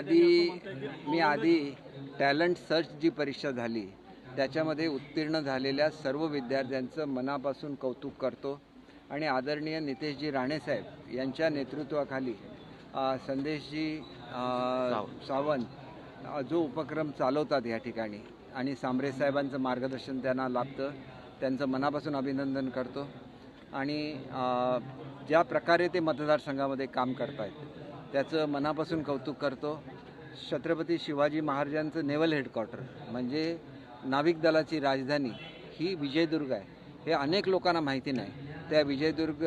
आधी मी आधी talent search जी परीक्षा झाली त्याच्यामध्ये उत्तीर्ण झालेल्या सर्व विद्यार्थ्यांचं मनापासून कौतुक करतो. आणि आदरणीय नितेशजी राणेसाहेब यांच्या नेतृत्वाखाली संदेशजी सावंत जो उपक्रम चालवतात या ठिकाणी आणि सांबरे साहेबांचं मार्गदर्शन त्यांना लाभतं त्यांचं मनापासून अभिनंदन करतो. आणि ज्या प्रकारे ते मतदारसंघामध्ये काम करत आहेत त्याचं मनापासून कौतुक करतो. छत्रपती शिवाजी महाराजांचं नेव्हल हेडक्वार्टर म्हणजे नाविक दलाची राजधानी ही विजयदुर्ग आहे. हे अनेक लोकांना माहिती नाही. त्या विजयदुर्ग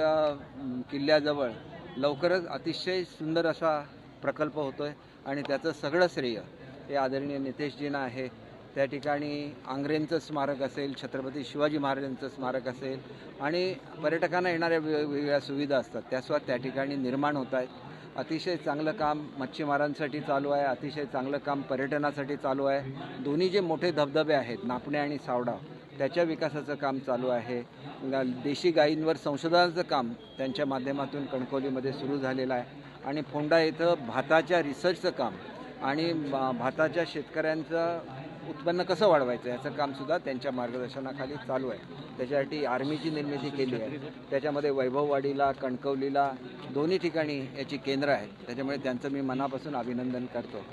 किल्ल्याजवळ लवकरच अतिशय सुंदर असा प्रकल्प होतो आहे आणि त्याचं सगळं श्रेय हे आदरणीय नितेशजींना आहे. त्या ठिकाणी आंग्रेंचं स्मारक असेल छत्रपती शिवाजी महाराजांचं स्मारक असेल आणि पर्यटकांना येणाऱ्या वेगवेगळ्या सुविधा असतात. त्यासुद्धा त्या ठिकाणी निर्माण होत आहेत. अतिशय चांगलं काम मच्छीमारांसाठी चालू आहे अतिशय चांगलं काम पर्यटनासाठी चालू आहे. दोन्ही जे मोठे धबधबे आहेत नापणे आणि सावडा त्याच्या विकासाचं काम चालू आहे. देशी गायींवर संशोधनाचं काम त्यांच्या माध्यमातून कणकवलीमध्ये सुरू झालेलं आहे. आणि फोंडा इथं भाताच्या रिसर्चचं काम आणि भाताच्या शेतकऱ्यांचं उत्पन्न कसं वाढवायचं याचं कामसुद्धा त्यांच्या मार्गदर्शनाखाली चालू आहे. त्याच्यासाठी आर्मीची निर्मिती केली आहे. त्याच्यामध्ये वैभववाडीला कणकवलीला दोन्ही ठिकाणी याची केंद्र आहेत. त्याच्यामुळे त्यांचं मी मनापासून अभिनंदन करतो.